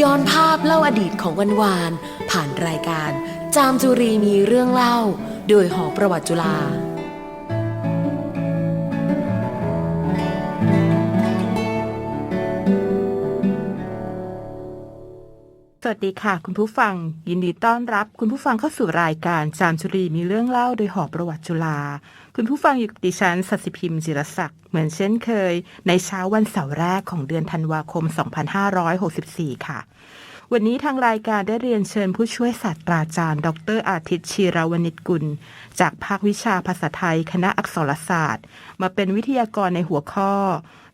ย้อนภาพเล่าอดีตของวันวาน ผ่านรายการ จามจุรีมีเรื่องเล่า โดยหอประวัติจุฬา วัสดีค่ะ คุณผู้ฟัง ยินดีต้อนรับ คุณผู้ฟังเข้าสู่รายการจามจุรีมีเรื่องเล่าโดยหอประวัติจุฬาคุณผู้ฟังอยู่กับดิฉันสัสิพิมพ์จิรศักดิ์เหมือนเช่นเคย ในเช้าวันเสาร์แรกของเดือนธันวาคม 2564 ค่ะ วันนี้ทางรายการได้เรียนเชิญผู้ช่วยศาสตราจารย์ ดรอาทิตย์ชีรวณิชกุล จากภาควิชาภาษาไทย คณะอักษรศาสตร์ มาเป็นวิทยากรในหัวข้อ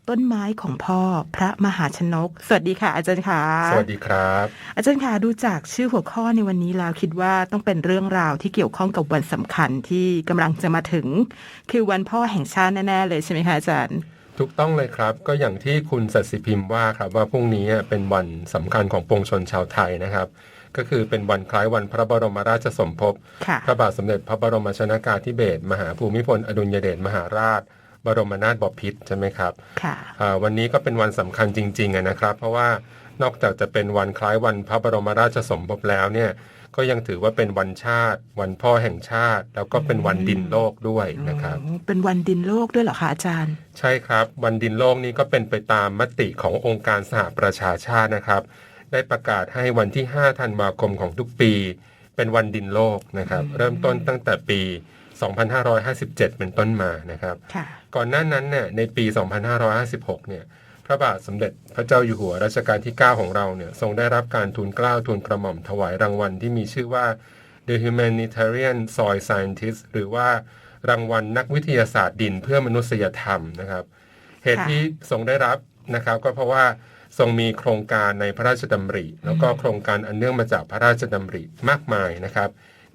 ต้นไม้ของพ่อพระมหาชนก สวัสดีค่ะ อาจารย์ค่ะสวัสดีครับ อาจารย์คะดูจากชื่อหัวข้อในวันนี้แล้วคิดว่าต้องเป็นเรื่องราวที่เกี่ยวข้องกับวันสำคัญที่กำลังจะมาถึง คือวันพ่อแห่งชาติแน่ๆเลยใช่ไหมคะอาจารย์ถูกต้องเลยครับก็อย่างที่คุณสัตย์สิพิมพ์ว่าครับว่าพรุ่งนี้เป็นวันสำคัญของปวงชนชาวไทยนะครับ ก็คือเป็นวันคล้ายวันพระบรมราชสมภพค่ะพระบาทสมเด็จพระบรมชนากาธิเบศรมหาภูมิพลอดุลยเดชมหาราช บรมนาถบพิตรใช่ไหมครับค่ะอ่าวันนี้ก็เป็นวันสำคัญจริงๆอะนะครับ เพราะว่านอกจากจะเป็นวันคล้ายวันพระบรมราชสมภพแล้วเนี่ยก็ยังถือว่าเป็นวันชาติ วันพ่อแห่งชาติ แล้วก็เป็นวันดินโลกด้วยนะครับอ๋อเป็นวันดินโลกด้วยเหรอคะอาจารย์ ใช่ครับ วันดินโลกนี้ก็เป็นไปตามมติขององค์การสหประชาชาตินะครับ ได้ประกาศให้วันที่5ธันวาคมของทุกปี เป็นวันดินโลกนะครับ เริ่มต้นตั้งแต่ปี 2557 เป็นต้นมานะครับค่ะก่อนหน้านั้นเนี่ยในปี 2556 เนี่ยพระบาทสมเด็จพระเจ้าอยู่หัวรัชกาลที่ 9 ของเราเนี่ยทรงได้รับการทูลเกล้าทูลกระหม่อมถวายรางวัลที่มีชื่อว่า The Humanitarian Soil Scientist หรือว่ารางวัลนักวิทยาศาสตร์ดินเพื่อมนุษยธรรมนะครับ เหตุค่ะที่ทรงได้รับนะครับก็เพราะว่าทรงมีโครงการในพระราชดำริ แล้วก็โครงการอันเนื่องมาจากพระราชดำริมากมายนะครับ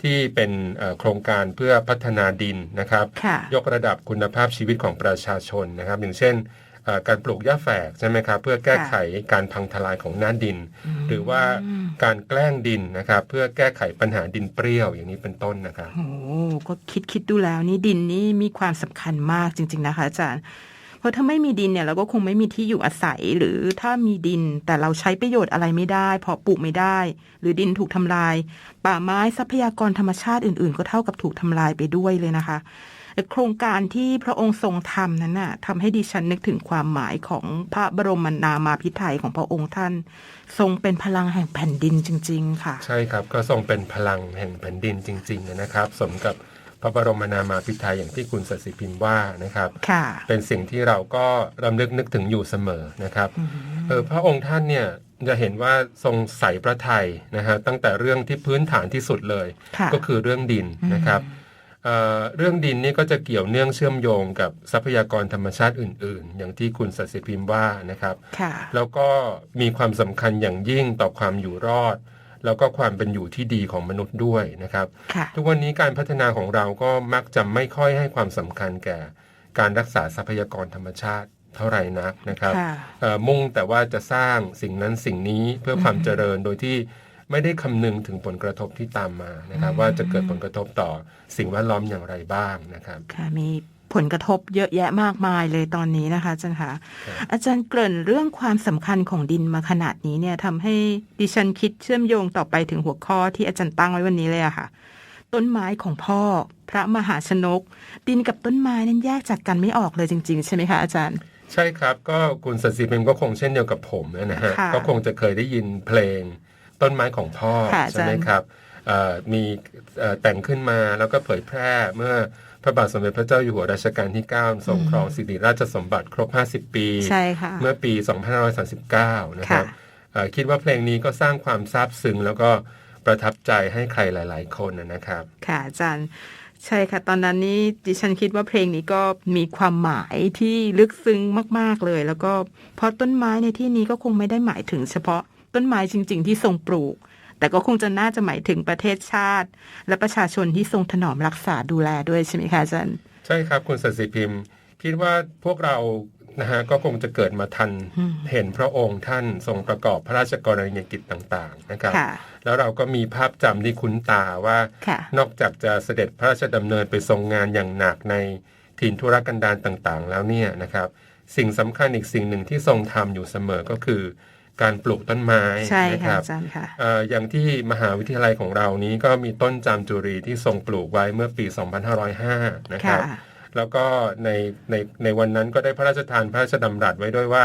ที่เป็นเอ่อโครงการเพื่อพัฒนาดินนะครับค่ะยกระดับคุณภาพชีวิตของประชาชนนะครับ อย่างเช่นเอ่อการปลูกหญ้าแฝกใช่ไหมครับเพื่อแก้ไขการพังทลายของหน้าดิน หรือว่าการแกล้งดินนะครับ เพื่อแก้ไขปัญหาดินเปรี้ยวอย่างนี้เป็นต้นนะครับโอ้โหก็คิดคิดดูแล้วนี่ดินนี่มีความสำคัญมากจริง ๆนะคะอาจารย์เพ ราะถ้าไม่มีดินเนี่ยเราก็คงไม่มีที่อยู่อาศัยหรือถ้ามีดินแต่เราใช้ประโยชน์อะไรไม่ได้ เพราะปลูกไม่ได้ หรือดินถูกทำลาย ป่าไม้ทรัพยากรธรรมชาติอื่น ๆ ก็เท่ากับถูกทำลายไปด้วยเลยนะคะโครงการที่พระองค์ทรงทำนั้นน่ะทำให้ดิฉันนึกถึงความหมายของพระบรมนามาพิไทยของพระองค์ท่าน ทรงเป็นพลังแห่งแผ่นดินจริง ๆ ค่ะ ใช่ครับก็ทรงเป็นพลังแห่งแผ่นดินจริง ๆ นะครับ สมกับ พระบรมนามาพิไทยอย่างที่คุณสศิพิมพ์ว่านะครับค่ะเป็นสิ่งที่เราก็รำลึกนึกถึงอยู่เสมอนะครับเออพระองค์ท่านเนี่ยจะเห็นว่าทรงใส่พระไทยนะฮะตั้งแต่เรื่องที่พื้นฐานที่สุดเลยค่ะก็คือเรื่องดินนะครับเอ่อเรื่องดินนี่ก็จะเกี่ยวเนื่องเชื่อมโยงกับทรัพยากรธรรมชาติอื่น ๆ อย่างที่คุณสศิพิมพ์ว่านะครับค่ะแล้วก็มีความสำคัญอย่างยิ่งต่อความอยู่รอด แล้วก็ความเป็นอยู่ที่ดีของมนุษย์ด้วยนะครับค่ะทุกวันนี้การพัฒนาของเราก็มักจะไม่ค่อยให้ความสำคัญแก่ การรักษาทรัพยากรธรรมชาติเท่าไหร่นักนะครับค่ะเอ่อมุ่งแต่ว่าจะสร้างสิ่งนั้นสิ่งนี้เพื่อความเจริญโดยที่ไม่ได้คำนึงถึงผลกระทบที่ตามมานะครับ ว่าจะเกิดผลกระทบต่อสิ่งแวดล้อมอย่างไรบ้างนะครับค่ะมี ผลกระทบเยอะแยะมากมายเลยตอนนี้นะคะอาจารย์คะอาจารย์เกริ่นเรื่องความสำคัญของดินมาขนาดนี้เนี่ยทำให้ดิฉันคิดเชื่อมโยงต่อไปถึงหัวข้อที่อาจารย์ตั้งไว้วันนี้เลยอะค่ะ ต้นไม้ของพ่อ พระมหาชนก ดินกับต้นไม้นั้นแยกจากกันไม่ออกเลยจริง ๆ ใช่ไหมคะอาจารย์ใช่ครับก็คุณสัตย์สิพิมพ์ก็คงเช่นเดียวกับผมนะฮะค่ะก็คงจะเคยได้ยินเพลงต้นไม้ของพ่อค่ะใช่ไหมอาจารย์ครับเอ่อมีเอ่อแต่งขึ้นมาแล้วก็เผยแพร่เมื่อพ ระบาทสมเด็จพระเจ้าอยู่หัวรัชกาลที่ 9 ทรงครองสิริราชสมบัติครบ 50 ปี ใช่ค่ะ เมื่อปี 2539 นะครับค่ะเอ่อคิดว่าเพลงนี้ก็สร้างความซาบซึ้งแล้วก็ประทับใจให้ใครหลาย ๆ คนนะนะครับ ค่ะอาจารย์ใช่ค่ะ ตอนนั้นนี่ดิฉันคิดว่าเพลงนี้ก็มีความหมายที่ลึกซึ้งมาก ๆเลย แล้วก็เพราะต้นไม้ในที่นี้ก็คงไม่ได้หมายถึงเฉพาะต้นไม้จริง ๆ ที่ทรงปลูก แต่ก็คงจะน่าจะหมายถึงประเทศชาติ และประชาชนที่ทรงถนอมรักษาดูแลด้วยใช่ไหมคะอาจารย์ใช่ครับคุณสัตย์สิพิมพ์คิดว่าพวกเรานะฮะก็คงจะเกิดมาทันเห็นพระองค์ท่านทรงประกอบพระราชกรณียกิจต่างๆนะครับค่ะแล้วเราก็มีภาพจำที่คุ้นตาว่าค่ะนอกจากจะเสด็จพระราชดำเนินไปทรงงานอย่างหนักในถิ่นธุรกันดารต่างๆ แล้วเนี่ยนะครับ สิ่งสำคัญอีกสิ่งหนึ่งที่ทรงทำอยู่เสมอก็คือ การปลูกต้นไม้ใช่นะคค่ะรับอาจารย์ค่ะเอ่ออย่างที่มหาวิทยาลัยของเรานี้ก็มีต้นจามจุรีที่ทรงปลูกไว้เมื่อปี 2505 นะคค่ะรับ แล้วก็ในในในวันนั้นก็ได้พระราชทานพระราชดำรัสไว้ด้วยว่า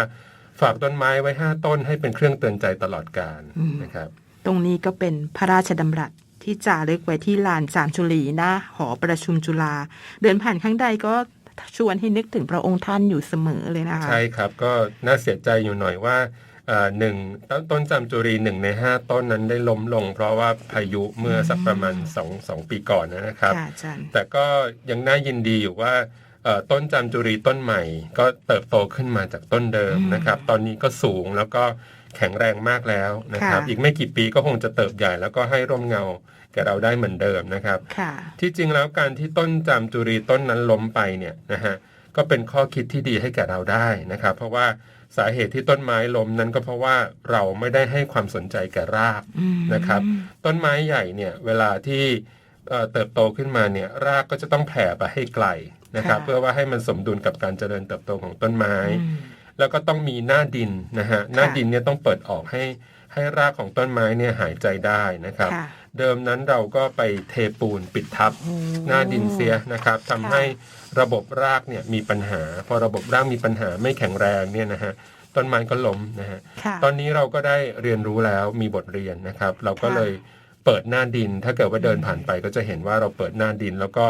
ฝากต้นไม้ไว้ 5 ต้นให้เป็นเครื่องเตือนใจตลอดกาลนะครับ ตรงนี้ก็เป็นพระราชดำรัสที่จารึกไว้ที่ลานจามจุลีหน้าหอประชุมจุฬาเดินผ่านข้างใดก็ชวนให้นึกถึงพระองค์ท่านอยู่เสมอเลยนะคะ ใช่ครับก็น่าเสียใจอยู่หน่อยว่าเอ่อ หนึ่งต้นต้นจามจุรีหนึ่งในห้าต้นนั้นได้ล้มลง เพราะว่าพายุเมื่อสักประมาณสองสองปีก่อนนะครับค่ะอาจารย์แต่ก็ยังน่ายินดีอยู่ว่าเอ่อต้นจามจุรีต้นใหม่ ก็เติบโตขึ้นมาจากต้นเดิมนะครับ ตอนนี้ก็สูงแล้วก็แข็งแรงมากแล้วนะครับค่ะอีกไม่กี่ปีก็คงจะเติบใหญ่แล้วก็ให้ร่มเงาแก่เราได้เหมือนเดิมนะครับค่ะที่จริงแล้วการที่ต้นจามจุรีต้นนั้นล้มไปเนี่ยนะฮะก็เป็นข้อคิดที่ดีให้แก่เราได้นะครับ เพราะว่า สาเหตุที่ต้นไม้ล้มนั้นก็เพราะว่าเราไม่ได้ให้ความสนใจแก่รากนะครับ ต้นไม้ใหญ่เนี่ยเวลาที่เอ่อเติบโตขึ้นมาเนี่ยรากก็จะต้องแผ่ไปให้ไกลนะครับค่ะเพื่อว่าให้มันสมดุลกับการเจริญเติบโตของต้นไม้ แล้วก็ต้องมีหน้าดินนะฮะหน้าดินเนี่ยต้องเปิดออกให้ให้รากของต้นไม้เนี่ยหายใจได้นะครับค่ะเดิมนั้นเราก็ไปเทปูนปิดทับหน้าดินเสียนะครับทำให้ ระบบรากเนี่ยมีปัญหา พอระบบรากมีปัญหาไม่แข็งแรงเนี่ยนะฮะต้นไม้ก็ล้มนะฮะค่ะตอนนี้เราก็ได้เรียนรู้แล้วมีบทเรียนนะครับ เราก็ค่ะเลยเปิดหน้าดิน ถ้าเกิดว่าเดินผ่านไปก็จะเห็นว่าเราเปิดหน้าดิน แล้วก็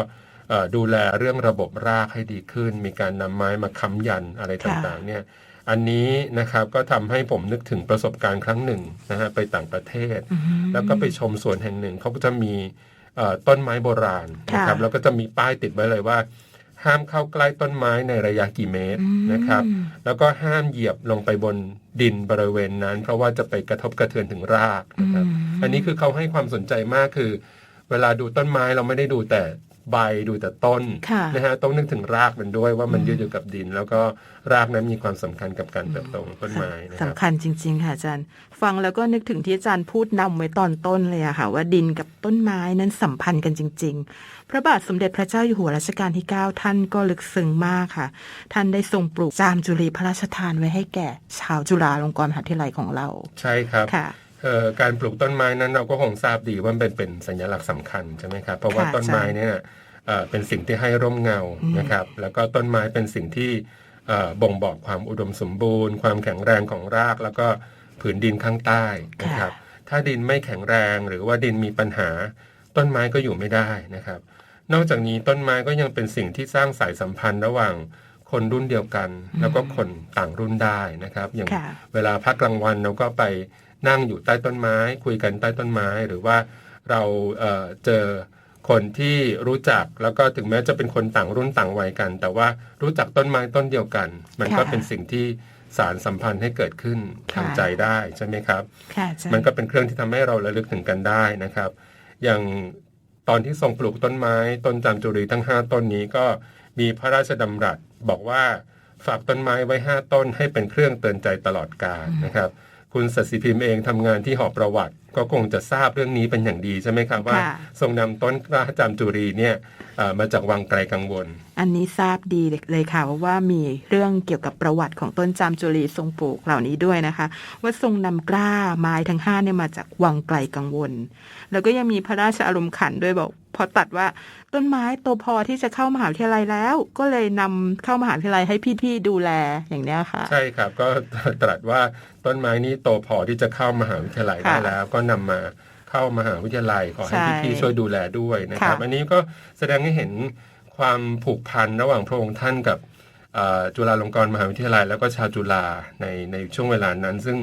เอ่อดูแลเรื่องระบบรากให้ดีขึ้น มีการนำไม้มาค้ำยันอะไรต่างๆ เนี่ยอันนี้นะครับก็ทำให้ผมนึกถึงประสบการณ์ครั้งหนึ่งนะฮะไปต่างประเทศ แล้วก็ไปชมสวนแห่งหนึ่งเขาก็จะมีเอ่อต้นไม้โบราณนะครับค่ะแล้วก็จะมีป้ายติดไว้เลยว่า ห้ามเข้าใกล้ต้นไม้ในระยะกี่เมตรนะครับ แล้วก็ห้ามเหยียบลงไปบนดินบริเวณนั้น เพราะว่าจะไปกระทบกระเทือนถึงรากนะครับ อันนี้คือเขาให้ความสนใจมากคือ เวลาดูต้นไม้เราไม่ได้ดูแต่ ใบดูแต่ต้นค่ะนะฮะต้องนึกถึงรากมันด้วยว่ามันยืดอยู่กับดิน แล้วก็รากนั้นมีความสำคัญกับการเติบโตของต้นไม้นะครับสำคัญจริง ๆ ค่ะอาจารย์ ฟังแล้วก็นึกถึงที่อาจารย์พูดนำไว้ตอนต้นเลยอะค่ะ ว่าดินกับต้นไม้นั้นสัมพันธ์กันจริง ๆ พระบาทสมเด็จพระเจ้าอยู่หัวรัชกาลที่ 9 ท่านก็ลึกซึ้งมากค่ะ ท่านได้ทรงปลูกจามจุลีพระราชทานไว้ให้แก่ ชาวจุฬาลงกรณ์มหาวิทยาลัยของเรา ใช่ครับค่ะเอ่อ การปลูกต้นไม้นั้นเราก็คงทราบดีว่ามันเป็นเป็นสัญลักษณ์สำคัญใช่ไหมครับเพราะว่าค่ะต้นไม้เนี่ยเอ่อเป็นสิ่งที่ให้ร่มเงานะครับ แล้วก็ต้นไม้เป็นสิ่งที่เอ่อบ่งบอกความอุดมสมบูรณ์ ความแข็งแรงของราก แล้วก็ผืนดินข้างใต้นะครับ ถ้าดินไม่แข็งแรงหรือว่าดินมีปัญหา ต้นไม้ก็อยู่ไม่ได้นะครับ นอกจากนี้ต้นไม้ก็ยังเป็นสิ่งที่สร้างสายสัมพันธ์ระหว่างคนรุ่นเดียวกัน แล้วก็คนต่างรุ่นได้นะครับ อย่างค่ะเวลาพักกลางวันเราก็ไป นั่งอยู่ใต้ต้นไม้ คุยกันใต้ต้นไม้ หรือว่าเราเอ่อเจอคนที่รู้จักแล้วก็ถึงแม้จะเป็นคนต่างรุ่นต่างวัยกัน แต่ว่ารู้จักต้นไม้ต้นเดียวกัน มันก็ค่ะเป็นสิ่งที่สารสัมพันธ์ให้เกิดขึ้นทางค่ะใจได้ใช่ไหมครับค่ะอาจารย์มันก็เป็นเครื่องที่ทำให้เราระลึกถึงกันได้นะครับ อย่างตอนที่ทรงปลูกต้นไม้ต้นจามจุรีทั้ง 5 ต้นนี้ก็มีพระราชดำรัสบอกว่าฝากต้นไม้ไว้ 5 ต้นให้เป็นเครื่องเตือนใจตลอดกาลนะครับ คุณสัสิพิมพ์เองทำงานที่หอประวัติ ก็คงจะทราบเรื่องนี้เป็นอย่างดีใช่ไหมครับว่าค่ะทรงนำต้นกล้าจามจุรีเนี่ยเอ่อมาจากวังไกลกังวล อันนี้ทราบดีเลยค่ะว่าว่ามีเรื่องเกี่ยวกับประวัติของต้นจามจุลีทรงปลูกเหล่านี้ด้วยนะคะ ว่าทรงนำกล้าไม้ทั้งห้าเนี่ยมาจากวังไกลกังวล แล้วก็ยังมีพระราชอารมณ์ขันด้วยบอก พอตัดว่าต้นไม้โตพอที่จะเข้ามหาวิทยาลัยแล้ว ก็เลยนำเข้ามหาวิทยาลัยให้พี่ๆดูแลอย่างเนี้ยค่ะ ใช่ครับ ก็ตรัสว่าต้นไม้นี้โตพอที่จะเข้ามหาวิทยาลัยได้ค่ะแล้ว ก็นำมาเข้ามหาวิทยาลัยขอให้ใช่พี่ๆช่วยดูแลด้วยนะครับค่ะอันนี้ก็แสดงให้เห็นความผูกพันระหว่างพระองค์ท่านกับเอ่อจุฬาลงกรณ์มหาวิทยาลัย แล้วก็ชาวจุฬาในในช่วงเวลานั้น ซึ่ง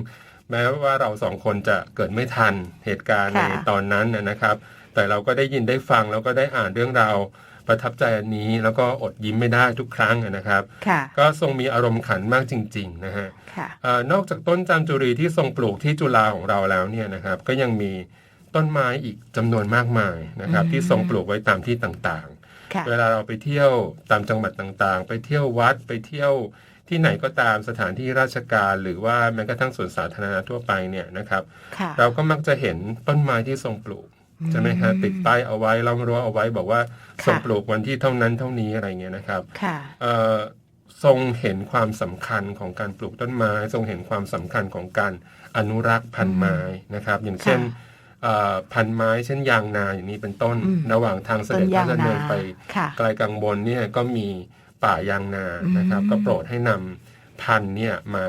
แม้ว่าเราสองคนจะเกิดไม่ทันเหตุการณ์ในค่ะตอนนั้นนะนะครับ แต่เราก็ได้ยินได้ฟังแล้วก็ได้อ่านเรื่องราวประทับใจอันนี้แล้วก็อดยิ้มไม่ได้ทุกครั้งนะครับค่ะก็ทรงมีอารมณ์ขันมากจริง ๆ นะฮะค่ะเออนอกจากต้นจามจุรีที่ทรงปลูกที่จุฬาของเราแล้วเนี่ยนะครับ ก็ยังมีต้นไม้อีกจำนวนมากมายนะครับ ที่ทรงปลูกไว้ตามที่ต่างค่ะๆเวลาเราไปเที่ยวตามจังหวัดต่างๆ ไปเที่ยววัดไปเที่ยวที่ไหนก็ตามสถานที่ราชการหรือว่าแม้กระทั่งสวนสาธารณะทั่วไปเนี่ยนะครับค่ะเราก็มักจะเห็นต้นไม้ที่ทรงปลูก ใช่ไหมฮะอืมติดป้ายเอาไว้ล่องรั้วเอาไว้บอกว่าค่ะส่งปลูกวันที่เท่านั้นเท่านี้อะไรเงี้ยนะครับค่ะเอ่อทรงเห็นความสำคัญของการปลูกต้นไม้ ทรงเห็นความสำคัญของการอนุรักษ์พันธุ์ไม้นะครับ อย่างเช่นค่ะเอ่อพันธุ์ไม้เช่นยางนาอย่างนี้เป็นต้นอืมระหว่างทางเสต้นด็จพยาระงดำเนินานไปค่ะไกลกังบนเนี่ยก็มีป่ายางนานะครับอืมก็โปรดให้นำพันธุ์เนี่ยมา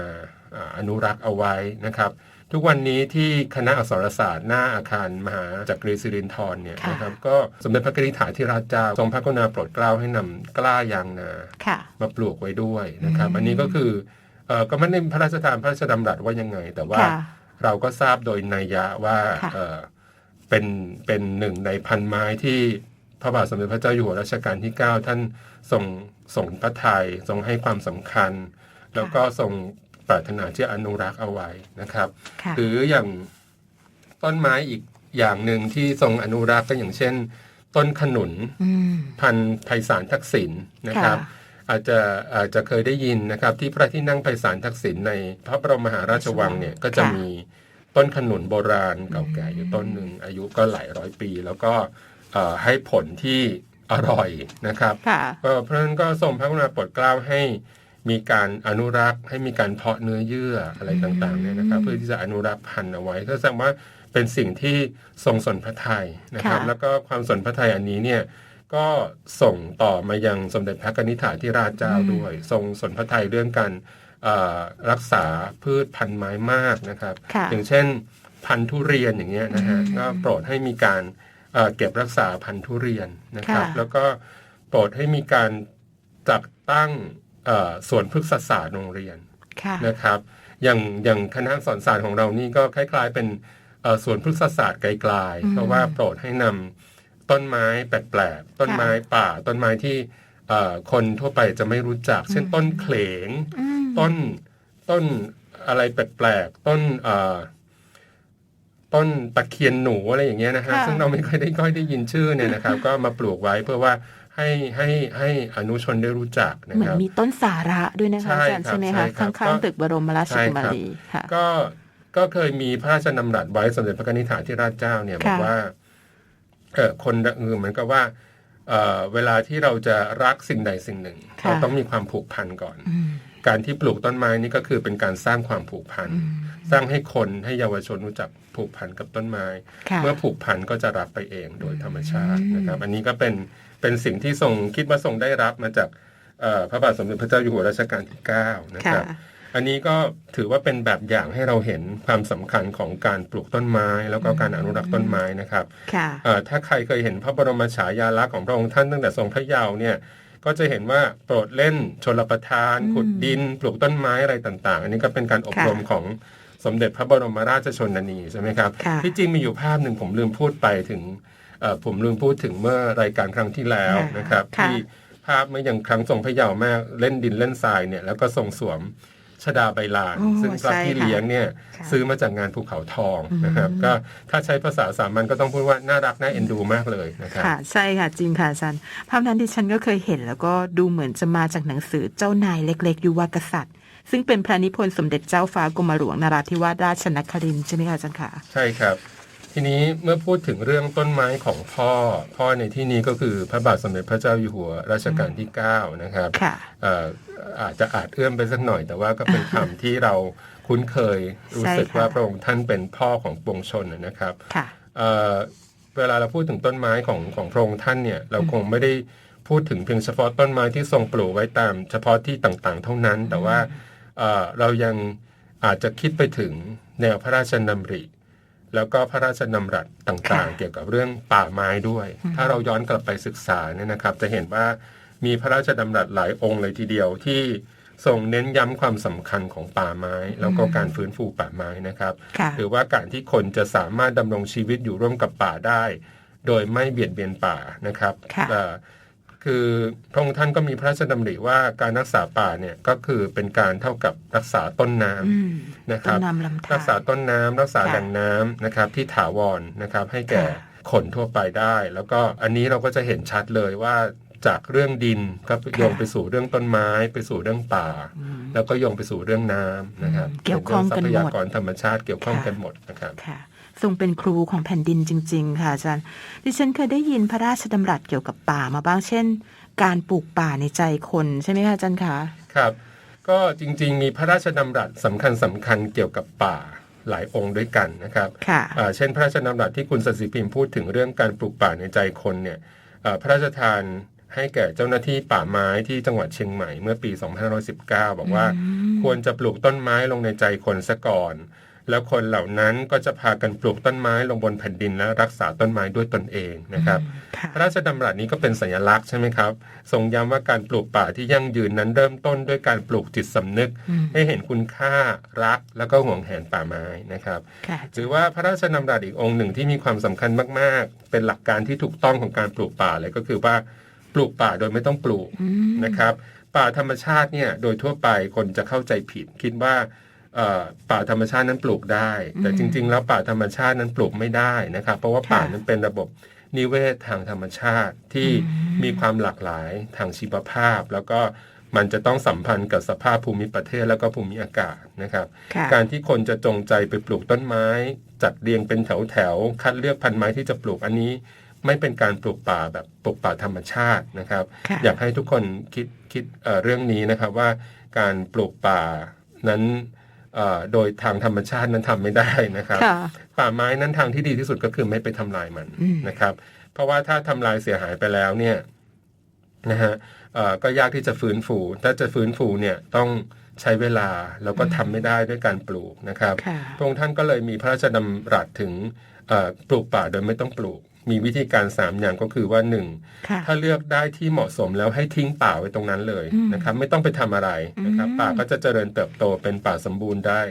อ่าอนุรักษ์เอาไว้นะครับ ทุกวันนี้ที่คณะอักษรศาสตร์หน้าอาคารมหาจักรีสิรินทรเนี่ยค่ะนะครับก็สมเด็จพระกนิษฐาธิราชเจ้าทรงพระกรุณาโปรดเกล้าให้นำกล้ายางนาค่ะมาปลูกไว้ด้วยนะครับอืมอันนี้ก็คือเออก็ไม่ได้พระราชทานพระราชดำรัสว่ายังไง แต่ว่าค่ะเราก็ทราบโดยนัยยะว่าค่ะเออเป็นเป็นหนึ่งในพันไม้ที่พระบาทสมเด็จพระเจ้าอยู่หัวรัชกาลที่ 9 ท่านทรงส่งพระทัยทรงให้ความสำคัญ แล้วก็ทรง ปรารถนาที่อนุรักษ์เอาไว้นะครับค่ะหรืออย่างต้นไม้อีกอย่างหนึ่งที่ทรงอนุรักษ์ก็อย่างเช่น ต้นขนุนอืมพันธุ์ไพศาลทักษิณนะครับค่ะอาจจะอาจจะเคยได้ยินนะครับ ที่พระที่นั่งไพศาลทักษิณในพระบรมมหาราชวังเนี่ยก็จะค่ะมีต้นขนุนโบราณเก่าแก่อยู่ต้นหนึ่งอายุก็หลายร้อยปี แล้วก็เอ่อให้ผลที่อร่อยนะครับค่ะก็เพราะฉะนั้นก็ทรงพระกรุณาโปรดเกล้าให้ มีการอนุรักษ์ให้มีการเพาะเนื้อเยื่ออะไรต่างๆเนี่ยนะครับ เพื่อที่จะอนุรักษ์พันธุ์เอาไว้ก็แสดงว่าเป็นสิ่งที่ทรงสนพระทัยนะครับค่ะแล้วก็ความสนพระทัยอันนี้เนี่ยก็ส่งต่อมายังสมเด็จพระกนิษฐาธิราชเจ้าด้วย ทรงสนพระทัยเรื่องการเอ่อรักษาพืชพันธุ์ไม้มากนะครับค่ะอย่างเช่นพันธุ์ทุเรียนอย่างเงี้ยนะฮะอืมก็โปรดให้มีการเอ่อเก็บรักษาพันธุ์ทุเรียนนะครับค่ะแล้วก็โปรดให้มีการจัดตั้งเอ่อ สวนพฤกษศาสตร์โรงเรียนค่ะนะครับ อย่างอย่างคณะสอนศาสตร์ของเรานี่ก็คล้าย ๆ เป็นเอ่อสวนพฤกษศาสตร์ไกลอืมๆเพราะว่าโปรดให้นำต้นไม้แปลกๆต้นไม้ป่า ต้นไม้ที่เอ่อคนทั่วไปจะไม่รู้จัก เช่นต้นเขลงอืมต้นต้นอะไรแปลกๆต้นเอ่อต้นตะเคียนหนูอะไรอย่างเงี้ยนะฮะค่ะซึ่งเราไม่ค่อยได้ค่อยได้ยินชื่อเนี่ยนะครับ ก็มาปลูกไว้เพื่อว่า ให้ให้ให้อนุชนได้รู้จักนะเหมือคนรับมีต้นสาระด้วยนะคะใช่อาจารย์ครับใช่ไหมใช่คะครับข้างก็ๆตึกบรมราชใช่กุครัมาบรีค่ะก็ก็เคยมีพระราชดำรัสไว้สมเด็จพระกนิษฐาธิราชเจ้าเนี่ยบค่ะอกว่าเออคนเออเหมือนกับว่าเออเวลาที่เราจะรักสิ่งใดสิ่งหนึ่งค่ะเราต้องมีความผูกพันก่อนอืมการที่ปลูกต้นไม้นี่ก็คือเป็นการสร้างความผูกพันอืมสร้างให้คนให้เยาวชนรู้จักผูกพันกับต้นไม้ค่ะเมื่อผูกพันก็จะรักไปเองโดยธรรมชาติอืมนะครับ อันนี้ก็เป็น เป็นสิ่งที่ทรงคิดว่าทรงได้รับมาจากเอ่อพระบาทสมเด็จพระเจ้าอยู่หัวรัชกาลที่ 9 นะคค่ะรับ อันนี้ก็ถือว่าเป็นแบบอย่างให้เราเห็นความสำคัญของการปลูกต้นไม้ แล้วก็การอนุรักษ์ต้นไม้นะครับค่ะเอ่อถ้าใครเคยเห็นพระบรมฉายาลักษณ์ของพระองค์ท่านตั้งแต่ทรงพระเยาว์เนี่ยก็จะเห็นว่าโปรดเล่นชลประทานอืมขุดดิน ปลูกต้นไม้อะไรต่าง ๆ อันนี้ก็เป็นการอบค่ะรมของสมเด็จพระบรมราชชนนีใช่ไหมครับค่ะที่จริงมีอยู่ภาพหนึ่งผมลืมพูดไปถึงเอ่อ ผมลืมพูดถึงเมื่อรายการครั้งที่แล้วค่ะนะครับค่ะที่ภาพเมื่อยังครั้งทรงพระเยาว์แม่เล่นดินเล่นทรายเนี่ยแล้วก็ทรงสวมชดาใบลานโอ้ซึ่งพระใช่พี่ค่ะเลี้ยงเนี่ยค่ะซื้อมาจากงานภูเขาทองอืมนะครับก็ถ้าใช้ภาษาสามัญก็ต้องพูดว่า น่ารักน่าเอ็นดูมากเลยนะครับค่ะใช่ค่ะ จริงค่ะอาจารย์ภาพนั้นที่ฉันก็เคยเห็นแล้วก็ดูเหมือนจะมาจากหนังสือเจ้านายเล็ก ๆ ยุวกษัตริย์ ซึ่งเป็นพระนิพนธ์สมเด็จเจ้าฟ้ากรมหลวงนราธิวาสราชนครินทร์ใช่ไหมคะอาจารย์ค่ะใช่ครับ ทีนี้เมื่อพูดถึงเรื่องต้นไม้ของพ่อ พ่อในที่นี้ก็คือพระบาทสมเด็จพระเจ้าอยู่หัวรัชกาลที่ 9 นะครับค่ะเอ่ออาจจะอาจเอื้อมไปสักหน่อย แต่ว่าก็เป็นคำที่เราคุ้นเคยรู้สึกใช่ค่ะว่าพระองค์ท่านเป็นพ่อของปวงชนนะครับค่ะเอ่อเวลาเราพูดถึงต้นไม้ของของพระองค์ท่านเนี่ย เราคงไม่ได้พูดถึงเพียงเฉพาะต้นไม้ที่ทรงปลูกไว้ตาม เฉพาะที่ต่างๆ เท่านั้น แต่ว่าเอ่อเรายังอาจจะคิดไปถึงแนวพระราชดำริ แล้วก็พระราชดำรัสต่างค่ะๆเกี่ยวกับเรื่องป่าไม้ด้วย ถ้าเราย้อนกลับไปศึกษาเนี่ยนะครับ จะเห็นว่ามีพระราชดำรัสหลายองค์เลยทีเดียวที่ทรงเน้นย้ำความสำคัญของป่าไม้ แล้วก็การฟื้นฟูป่าไม้นะครับค่ะหรือว่าการที่คนจะสามารถดำรงชีวิตอยู่ร่วมกับป่าได้ โดยไม่เบียดเบียนป่านะครับ ค่ะเอ่อคือพระองค์ท่านก็มีพระราชดำริว่าการรักษาป่าเนี่ยก็คือเป็นการเท่ากับรักษาต้นน้ำอืมนะคต้รันบน้ำลำธารรักษาต้นน้ำรักษาค่ะแหล่งน้ำนะครับ ที่ถาวรนะครับให้แก่ค่ะคนทั่วไปได้ แล้วก็อันนี้เราก็จะเห็นชัดเลยว่าจากเรื่องดินก็โยงไปสู่เรื่องต้นไม้ ไปสู่เรื่องป่าอืมแล้วก็โยงไปสู่เรื่องน้ำนะครับอืมเกี่ยวข้องกันหมดป็เรื่ทรัพยากรธรรมชาติเกี่ยวข้องค่ะกันหมดนะครับค่ะ ทรงเป็นครูของแผ่นดินจริง ๆ ค่ะอาจารย์ ดิฉันเคยได้ยินพระราชดำรัสเกี่ยวกับป่ามาบ้างเช่น การปลูกป่าในใจคนใช่ไหมคะอาจารย์คะครับ ก็จริง ๆ มีพระราชดำรัสสำคัญสำคัญเกี่ยวกับป่าหลายองค์ด้วยกันนะครับค่ะอ่าเช่นพระราชดำรัสที่คุณสศิพิมพ์พูดถึงเรื่องการปลูกป่าในใจคนเนี่ยอ่าพระราชทานให้แก่เจ้าหน้าที่ป่าไม้ที่จังหวัดเชียงใหม่เมื่อปี 2519 บอกว่า ควรจะปลูกต้นไม้ลงในใจคนซะก่อน แล้วคนเหล่านั้นก็จะพากันปลูกต้นไม้ลงบนแผ่นดินและรักษาต้นไม้ด้วยตนเองนะครับค่ะพระราชดำรัสนี้ก็เป็นสัญลักษณ์ใช่ไหมครับทรงย้ำว่าการปลูกป่าที่ยั่งยืนนั้นเริ่มต้นด้วยการปลูกจิตสำนึกอืมให้เห็นคุณค่ารักแล้วก็ห่วงแหนป่าไม้นะครับค่ะหรือว่าพระราชดำรัสอีกองค์หนึ่งที่มีความสำคัญมาก ๆ เป็นหลักการที่ถูกต้องของการปลูกป่าเลยก็คือว่าปลูกป่าโดยไม่ต้องปลูกอืมนะครับ ป่าธรรมชาติเนี่ยโดยทั่วไปคนจะเข้าใจผิดคิดว่าเอ่อ ป่าธรรมชาตินั้นปลูกได้ แต่จริง ๆ แล้วป่าธรรมชาตินั้นปลูกไม่ได้นะครับ เพราะว่าป่านั้นเป็นระบบนิเวศทางธรรมชาติที่มีความหลากหลายทางชีวภาพ แล้วก็มันจะต้องสัมพันธ์กับสภาพภูมิประเทศแล้วก็ภูมิอากาศนะครับค่ะการที่คนจะจงใจไปปลูกต้นไม้ จัดเรียงเป็นแถวแถวๆคัดเลือกพันธุ์ไม้ที่จะปลูกอันนี้ ไม่เป็นการปลูกป่าแบบปลูกป่าธรรมชาตินะครับค่ะอยากให้ทุกคนคิดคิดเอ่อเรื่องนี้นะครับว่าการปลูกป่านั้นเอ่อ โดยทางธรรมชาตินั้นทำไม่ได้นะครับค่ะป่าไม้นั้นทางที่ดีที่สุดก็คือไม่ไปทำลายมันอืมนะครับ เพราะว่าถ้าทำลายเสียหายไปแล้วเนี่ยนะฮะเอ่อก็ยากที่จะฟื้นฟูถ้าจะฟื้นฟูเนี่ยต้องใช้เวลาแล้วก็ทำไม่ได้ด้วยการปลูกนะครับค่ะพระองค์ท่านก็เลยมีพระราชดำรัสถึงเอ่อปลูกป่าโดยไม่ต้องปลูก มีวิธีการ 3 อย่างก็คือว่า1ค่ะถ้าเลือกได้ที่เหมาะสมแล้วให้ทิ้งป่าไว้ตรงนั้นเลยอืมนะครับ ไม่ต้องไปทำอะไรนะครับอืมป่าก็จะเจริญเติบโตเป็นป่าสมบูรณ์ได้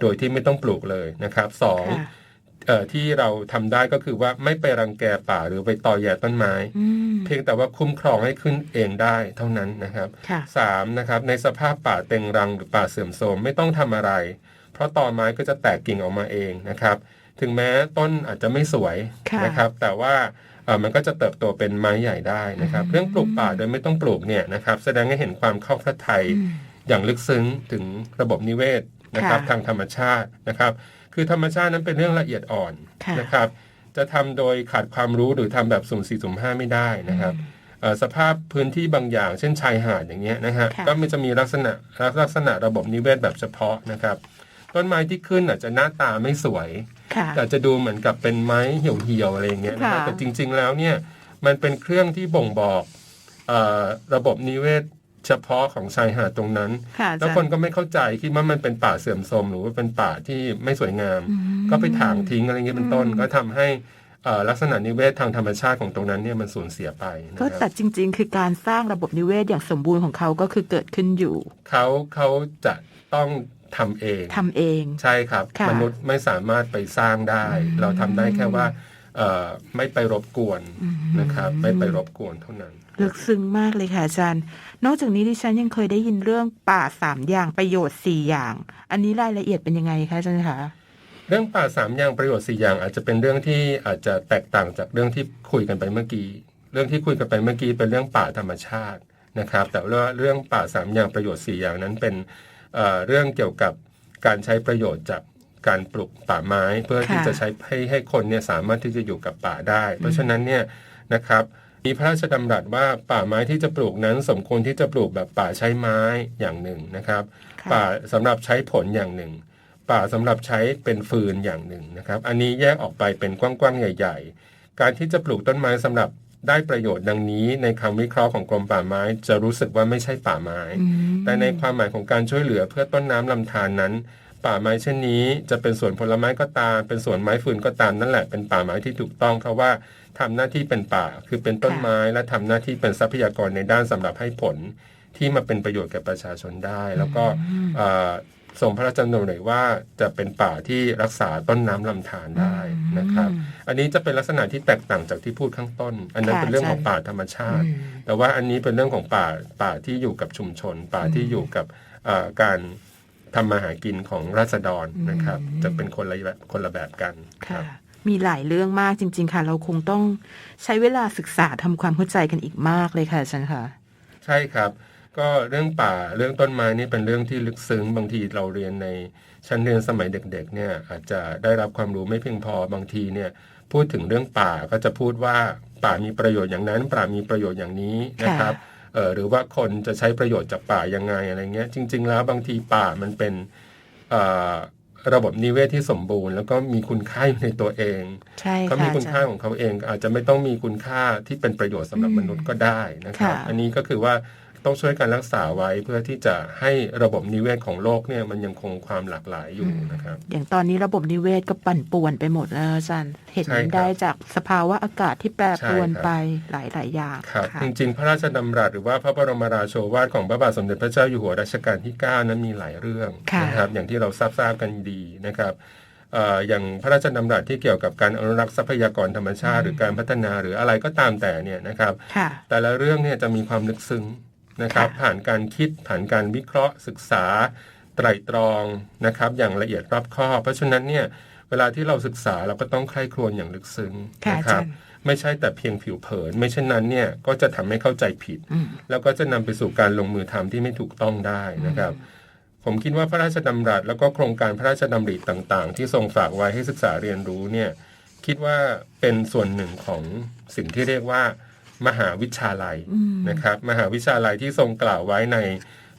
โดยที่ไม่ต้องปลูกเลยนะครับสองค่ะเอ่อที่เราทำได้ก็คือว่าไม่ไปรังแกป่าหรือไปต่อแย่ต้นไม้อืมเพียงแต่ว่าคุ้มครองให้ขึ้นเองได้เท่านั้นนะครับค่ะสามนะครับในสภาพป่าเต็งรังหรือป่าเสื่อมโทรมไม่ต้องทำอะไร เพราะตอไม้ก็จะแตกกิ่งออกมาเองนะครับ ถึงแม้ต้นอาจจะไม่สวยค่ะนะครับ แต่ว่าเอ่อมันก็จะเติบโตเป็นไม้ใหญ่ได้นะครับ เรื่องปลูกป่าโดยไม่ต้องปลูกเนี่ยนะครับ แสดงให้เห็นความเข้าพระทัยอืมอย่างลึกซึ้งถึงระบบนิเวศนะครับค่ะทางธรรมชาตินะครับ คือธรรมชาตินั้นเป็นเรื่องละเอียดอ่อนค่ะนะครับ จะทำโดยขาดความรู้หรือทำแบบสุ่มสี่สุ่มห้าไม่ได้นะครับเอ่อสภาพพื้นที่บางอย่าง เช่นชายหาดอย่างเงี้ยนะฮะค่ะก็มันจะมีลักษณะลักษณะระบบนิเวศแบบเฉพาะนะครับ ต้นไม้ที่ขึ้นอาจจะหน้าตาไม่สวย ค่ะอาจจะดูเหมือนกับเป็นไม้เหี่ยวๆอะไรอย่างเงี้ยนะครับค่ะแต่จริง ๆ แล้วเนี่ยมันเป็นเครื่องที่บ่งบอกเอ่อระบบนิเวศเฉพาะของชายหาดตรงนั้นค่ะอาแล้วจารย์คนก็ไม่เข้าใจคิดว่ามันเป็นป่าเสื่อมโทรมหรือว่าเป็นป่าที่ไม่สวยงามอืมก็ไปถางทิ้งอะไรเงี้ยเป็นต้นอืมก็ทำให้เอ่อลักษณะนิเวศทางธรรมชาติของตรงนั้นเนี่ยมันสูญเสียไปนะก็คแต่รับจริง ๆ คือการสร้างระบบนิเวศอย่างสมบูรณ์ของเขาก็คือเกิดขึ้นอยู่ เขาเขาจะต้อง ทำเองทำเอง ใช่ครับค่ะมนุษย์ไม่สามารถไปสร้างได้อืมเราทำได้แค่ว่าเอ่อไม่ไปรบกวนอืมนะครับ ไม่ไปรบกวนเท่านั้นลึกซึ้งมากเลยค่ะอาจารย์ นอกจากนี้ดิฉันยังเคยได้ยินเรื่องป่าสามอย่างประโยชน์สี่อย่าง อันนี้รายละเอียดเป็นยังไงคะอาจารย์คะเรื่องป่าสามอย่างประโยชน์สี่อย่าง อาจจะเป็นเรื่องที่อาจจะแตกต่างจากเรื่องที่คุยกันไปเมื่อกี้ เรื่องที่คุยกันไปเมื่อกี้เป็นเรื่องป่าธรรมชาตินะครับ แต่ว่าเรื่องป่าสามอย่างประโยชน์สี่อย่างนั้นเป็น เอ่อเรื่องเกี่ยวกับการใช้ประโยชน์จากการปลูกป่าไม้เพื่อที่ค่ะจะใช้ให้ให้คนเนี่ยสามารถที่จะอยู่กับป่าได้ เพราะฉะนั้นเนี่ยนะครับมีพระราชดำรัสว่าป่าไม้ที่จะปลูกนั้น สมควรที่จะปลูกแบบป่าใช้ไม้อย่างหนึ่งนะครับค่ะป่าสำหรับใช้ผลอย่างหนึ่ง ป่าสำหรับใช้เป็นฟืนอย่างหนึ่งนะครับ อันนี้แยกออกไปเป็นกว้างๆใหญ่ ๆ การที่จะปลูกต้นไม้สำหรับ ได้ประโยชน์ดังนี้ในคำวิเคราะห์ของกรมป่าไม้ จะรู้สึกว่าไม่ใช่ป่าไม้อืมแต่ในความหมายของการช่วยเหลือเพื่อต้นน้ำลำธารนั้น ป่าไม้เช่นนี้ จะเป็นสวนผลไม้ก็ตาม เป็นสวนไม้ฟืนก็ตามนั่นแหละเป็นป่าไม้ที่ถูกต้องเพราะว่าทำหน้าที่เป็นป่าคือเป็นต้นไม้และทำหน้าที่เป็นทรัพยากรในด้านสำหรับให้ผลที่มาเป็นประโยชน์แก่ประชาชนได้ แล้วก็เอ่อ ทรงพระราชดำริว่าจะเป็นป่าที่รักษาต้นน้ำลำธารได้นะครับ อันนี้จะเป็นลักษณะที่แตกต่างจากที่พูดข้างต้น อันนั้นค่ะเป็นเรื่องของใช่ป่าธรรมชาติอืมแต่ว่าอันนี้เป็นเรื่องของป่าป่าที่อยู่กับชุมชน ป่าที่อยู่กับเอ่อการทำมาหากินของราษฎรนะครับ จะเป็นคนละแบบคนละแบบกันคค่ะรับมีหลายเรื่องมากจริง ๆ ค่ะ เราคงต้องใช้เวลาศึกษาทำความเข้าใจกันอีกมากเลยค่ะอาจารย์ค่ะ ใช่ครับ ก็เรื่องป่าเรื่องต้นไม้นี่เป็นเรื่องที่ลึกซึ้งบางทีเราเรียนในชั้นเรียนสมัยเด็กๆเนี่ยอาจจะได้รับความรู้ไม่เพียงพอบางทีเนี่ยพูดถึงเรื่องป่าก็จะพูดว่าป่ามีประโยชน์อย่างนั้น ป่ามีประโยชน์อย่างนี้นะครับเออหรือว่าคนจะใช้ประโยชน์จากป่ายังไงอะไรเงี้ยจริง ๆ แล้วบางทีป่ามันเป็นเอ่อระบบนิเวศที่สมบูรณ์ แล้วก็มีคุณค่าอยู่ในตัวเองใช่เขาค่ะมีคุณอาจาค่ารย์ของเขาเองอาจจะไม่ต้องมีคุณค่าที่เป็นประโยชน์สำหรับอืมมนุษย์ก็ได้นะครับค่ะอันนี้ก็คือว่า ต้องช่วยกันรักษาไว้เพื่อที่จะให้ระบบนิเวศของโลกเนี่ยมันยังคงความหลากหลายอยู่นะครับ อย่างตอนนี้ระบบนิเวศก็ปั่นป่วนไปหมดแล้วอาจารย์เห็นใช่ครับได้จากสภาวะอากาศที่แปรปรวนใช่ครับไปหลาย ๆ อย่างครับค่ะจริง ๆ พระราชดำรัสหรือว่าพระบรมราโชวาทของพระบาทสมเด็จพระเจ้าอยู่หัวรัชกาลที่ 9 นั้นมีหลายเรื่องค่ะนะครับอย่างที่เราทราบทราบๆกันดีนะครับเอ่ออย่างพระราชดำรัสที่เกี่ยวกับการอนุรักษ์ทรัพยากรธรรมชาติ หรือการพัฒนาหรืออะไรก็ตามแต่เนี่ยนะครับค่ะแต่ละเรื่องเนี่ยจะมีความลึกซึ้ง นะครับค่ะผ่านการคิดผ่านการวิเคราะห์ศึกษาไตร่ตรองนะครับอย่างละเอียดรอบคอบ เพราะฉะนั้นเนี่ยเวลาที่เราศึกษาเราก็ต้องใคร่ครวญอย่างลึกซึ้งค่ะนะอาครัจาบรย์ไม่ใช่แต่เพียงผิวเผิน ไม่เช่นนั้นเนี่ยก็จะทำให้เข้าใจผิดอืมแล้วก็จะนำไปสู่การลงมือทำที่ไม่ถูกต้องได้นะครับ ผมคิดว่าพระราชดำรัส แล้วก็โครงการพระราชดำริต่างๆ ที่ทรงฝากไว้ให้ศึกษาเรียนรู้เนี่ยคิดว่าเป็นส่วนหนึ่งของสิ่งที่เรียกว่า มหาวิชาลัยนะครับ มหาวิชาลัยที่ทรงกล่าวไว้ใน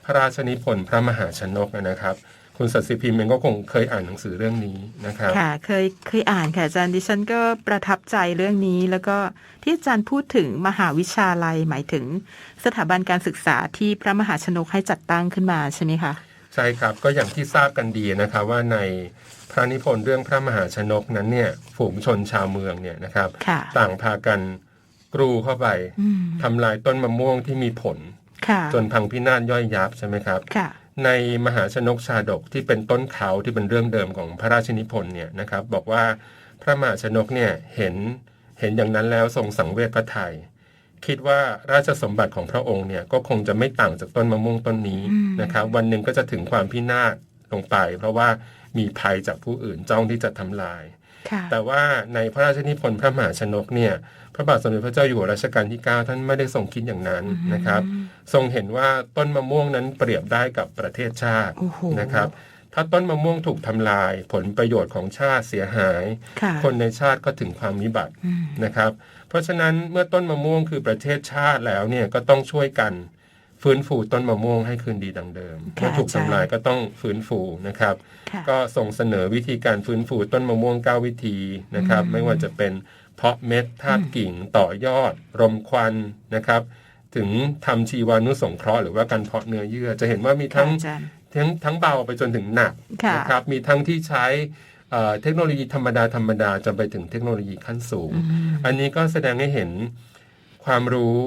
พระราชนิพนธ์พระมหาชนกนะครับ คุณสัตย์สิพิมพ์เองก็คงเคยอ่านหนังสือเรื่องนี้นะครับค่ะเคยเคยอ่านค่ะอาจารย์ดิฉันก็ประทับใจเรื่องนี้ แล้วก็ที่อาจารย์พูดถึงมหาวิชาลัยหมายถึงสถาบันการศึกษาที่พระมหาชนกให้จัดตั้งขึ้นมาใช่ไหมคะใช่ครับก็อย่างที่ทราบกันดีนะครับว่าในพระนิพนธ์เรื่องพระมหาชนกนั้นเนี่ยฝูงชนชาวเมืองเนี่ยนะครับค่ะต่างพากัน กรูเข้าไปอืมทำลายต้นมะม่วงที่มีผลค่ะจนพังพินาศย่อยยับใช่ไหมครับค่ะในมหาชนกชาดกที่เป็นต้นเขาที่เป็นเรื่องเดิมของพระราชนิพนธ์เนี่ยนะครับ บอกว่าพระมหาชนกเนี่ยเห็นเห็นอย่างนั้นแล้วทรงสังเวชพระไทยคิดว่าราชสมบัติของพระองค์เนี่ยก็คงจะไม่ต่างจากต้นมะม่วงต้นนี้อืมนะครับ วันหนึ่งก็จะถึงความพินาศลงไป เพราะว่ามีภัยจากผู้อื่นจ้องที่จะทำลายค่ะแต่ว่าในพระราชนิพนธ์พระมหาชนกเนี่ยพ ระบาทสมเด็จพระเจ้าอยู่หัวรัชกาลที่ 9 ท่านไม่ได้ทรงคิดอย่างนั้นนะครับ ทรงเห็นว่าต้นมะม่วงนั้นเปรียบได้กับประเทศชาติโอ้โหนะครับ ถ้าต้นมะม่วงถูกทำลาย ผลประโยชน์ของชาติเสียหายค่ะคนในชาติก็ถึงความวิบัติอืมนะครับ เพราะฉะนั้นเมื่อต้นมะม่วงคือประเทศชาติแล้วเนี่ยก็ต้องช่วยกันฟื้นฟูต้นมะม่วงให้คืนดีดังเดิมค่ะเมื่อถูกอาจารย์ทำลายก็ต้องฟื้นฟูนะครับค่ะก็ส่งเสนอวิธีการฟื้นฟูต้นมะม่วง 9 วิธีนะครับอืมไม่ว่าจะเป็น เพาะเม็ดทาบกิ่งต่อยอด รมควันนะครับ ถึงทำชีวานุสงเคราะห์หรือว่าการเพาะเนื้อเยื่อจะเห็นว่ามีค่ะทั้งอาจารย์ทั้งทั้งเบาไปจนถึงหนักค่ะนะครับมีทั้งที่ใช้เอ่อเทคโนโลยีธรรมดาธรรมดาจนไปถึงเทคโนโลยีขั้นสูงอืมอันนี้ก็แสดงให้เห็นความรู้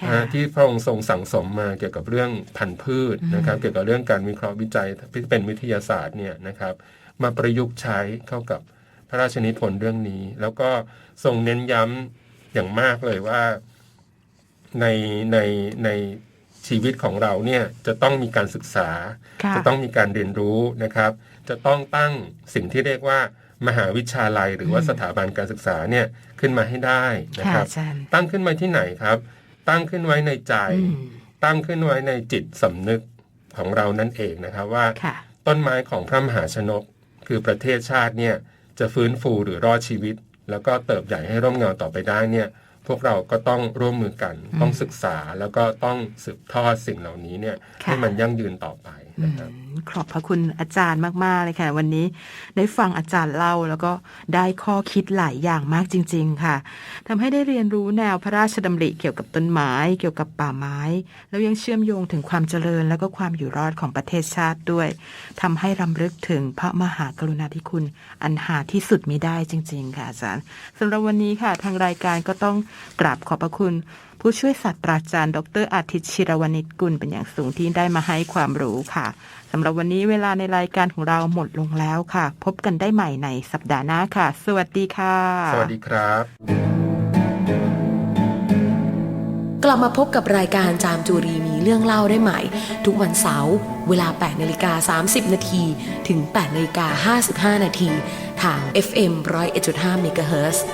ค่ะนะที่พระองค์ทรงสั่งสมมาเกี่ยวกับเรื่องพันธุ์พืชนะครับ เกี่ยวกับเรื่องการวิเคราะห์วิจัยที่เป็นวิทยาศาสตร์เนี่ยนะครับ มาประยุกต์ใช้เข้ากับพ ระราชนิพนธ์เรื่องนี้ แล้วก็ทรงเน้นย้ำอย่างมากเลยว่าในในในชีวิตของเราเนี่ยจะต้องมีการศึกษาค่ะจะต้องมีการเรียนรู้นะครับ จะต้องตั้งสิ่งที่เรียกว่ามหาวิทยาลัย หรือว่าสถาบันการศึกษาเนี่ยขึ้นมาให้ได้นะค่ะครับอาจารย์ตั้งขึ้นมาที่ไหนครับ ตั้งขึ้นไว้ในใจอืมตั้งขึ้นไว้ในจิตสำนึกของเรานั่นเองนะครับว่าค่ะต้นไม้ของพระมหาชนกคือประเทศชาติเนี่ย จะฟื้นฟูหรือรอดชีวิต แล้วก็เติบใหญ่ให้ร่มเงาต่อไปได้เนี่ยพวกเราก็ต้องร่วมมือกัน ต้องศึกษาแล้วก็ต้องสืบทอดสิ่งเหล่านี้เนี่ยค่ะให้มันยั่งยืนต่อไป นะครับขอบพระคุณอาจารย์มาก ๆ เลยค่ะ วันนี้ได้ฟังอาจารย์เล่า แล้วก็ได้ข้อคิดหลายอย่างมากจริง ๆ ค่ะทำให้ได้เรียนรู้แนวพระราชดำริเกี่ยวกับต้นไม้ เกี่ยวกับป่าไม้ แล้วยังเชื่อมโยงถึงความเจริญ แล้วก็ความอยู่รอดของประเทศชาติด้วยทำให้รำลึกถึงพระมหากรุณาธิคุณอันหาที่สุดมิได้จริง ๆ ค่ะอาจารย์สำหรับวันนี้ค่ะ ทางรายการก็ต้องกราบขอบพระคุณ ผู้ช่วยศาสตราจารย์ ดรอาทิตย์ชิรวณิชกุลเป็นอย่างสูงที่ได้มาให้ความรู้ค่ะสำหรับวันนี้เวลาในรายการของเราหมดลงแล้วค่ะ พบกันได้ใหม่ในสัปดาห์หน้าค่ะ สวัสดีค่ะ สวัสดีครับ กลับมาพบกับรายการจามจูรีมีเรื่องเล่าได้ใหม่ ทุกวันเสาร์เวลา 8นาฬิกา30 นาทีถึง8นาฬิกา55 นาทีทาง FM 101.5เมกะเฮิรตซ์